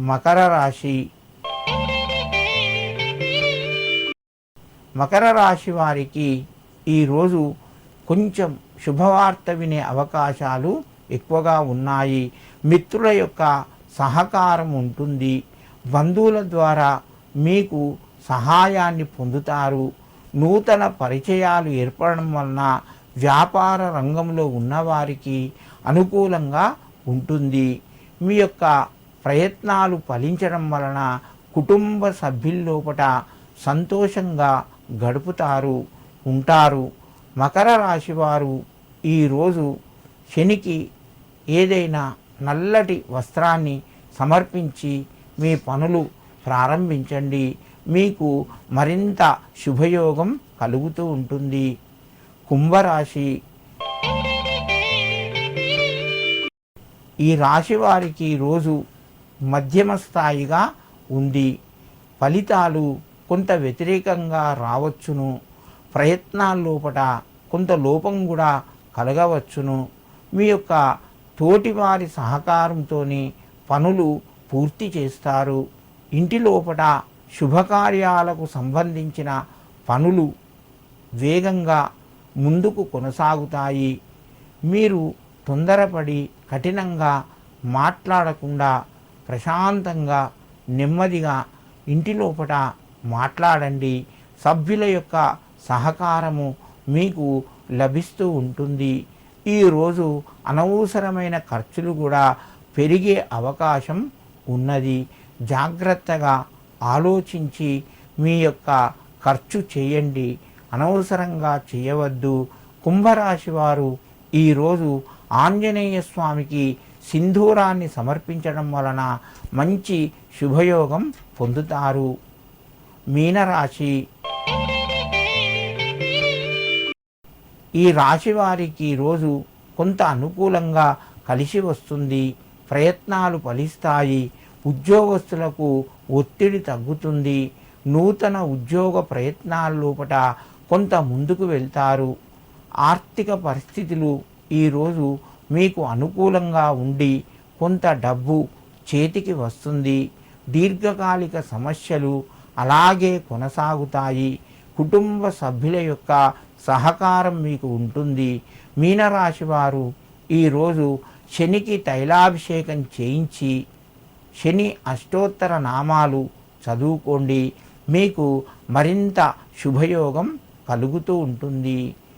మకర రాశి. మకర రాశి వారికి ఈరోజు కొంచెం శుభవార్త వినే అవకాశాలు ఎక్కువగా ఉన్నాయి. మిత్రుల యొక్క సహకారం ఉంటుంది. బంధువుల ద్వారా మీకు సహాయాన్ని పొందుతారు. నూతన పరిచయాలు ఏర్పడడం వలన వ్యాపార రంగంలో ఉన్నవారికి అనుకూలంగా ఉంటుంది. మీ యొక్క ప్రయత్నాలు ఫలించడం వలన కుటుంబ సభ్యుల్లోపట సంతోషంగా గడుపుతారు ఉంటారు. మకర రాశివారు ఈరోజు శనికి ఏదైనా నల్లటి వస్త్రాన్ని సమర్పించి మీ పనులు ప్రారంభించండి. మీకు మరింత శుభయోగం కలుగుతూ ఉంటుంది. కుంభరాశి ఈ రాశి వారికి రోజు మధ్యమ స్థాయిగా ఉంది. ఫలితాలు కొంత వ్యతిరేకంగా రావచ్చును. ప్రయత్నాల్లోపట కొంత లోపం కూడా కలగవచ్చును. మీ యొక్క తోటివారి సహకారంతో పనులు పూర్తి చేస్తారు. ఇంటి లోపట శుభకార్యాలకు సంబంధించిన పనులు వేగంగా ముందుకు కొనసాగుతాయి. మీరు తొందరపడి కఠినంగా మాట్లాడకుండా ప్రశాంతంగా నెమ్మదిగా ఇంటి లోపట మాట్లాడండి. సభ్యుల యొక్క సహకారము మీకు లభిస్తూ ఉంటుంది. ఈరోజు అనవసరమైన ఖర్చులు కూడా పెరిగే అవకాశం ఉన్నది. జాగ్రత్తగా ఆలోచించి మీ యొక్క ఖర్చు చేయండి. అనవసరంగా చేయవద్దు. కుంభరాశి వారు ఈరోజు ఆంజనేయ స్వామికి సింధూరాన్ని సమర్పించడం వలన మంచి శుభయోగం పొందుతారు. మీనరాశి. ఈ రాశి వారికి రోజు కొంత అనుకూలంగా కలిసి వస్తుంది. ప్రయత్నాలు ఫలిస్తాయి. ఉద్యోగస్తులకు ఒత్తిడి తగ్గుతుంది. నూతన ఉద్యోగ ప్రయత్నాల లోపట కొంత ముందుకు వెళ్తారు. ఆర్థిక పరిస్థితులు ఈరోజు మీకు అనుకూలంగా ఉండి కొంత డబ్బు చేతికి వస్తుంది. దీర్ఘకాలిక సమస్యలు అలాగే కొనసాగుతాయి. కుటుంబ సభ్యుల యొక్క సహకారం మీకు ఉంటుంది. మీనరాశి వారు ఈరోజు శనికి తైలాభిషేకం చేయించి శని అష్టోత్తర నామాలు చదువుకోండి. మీకు మరింత శుభయోగం కలుగుతూ ఉంటుంది.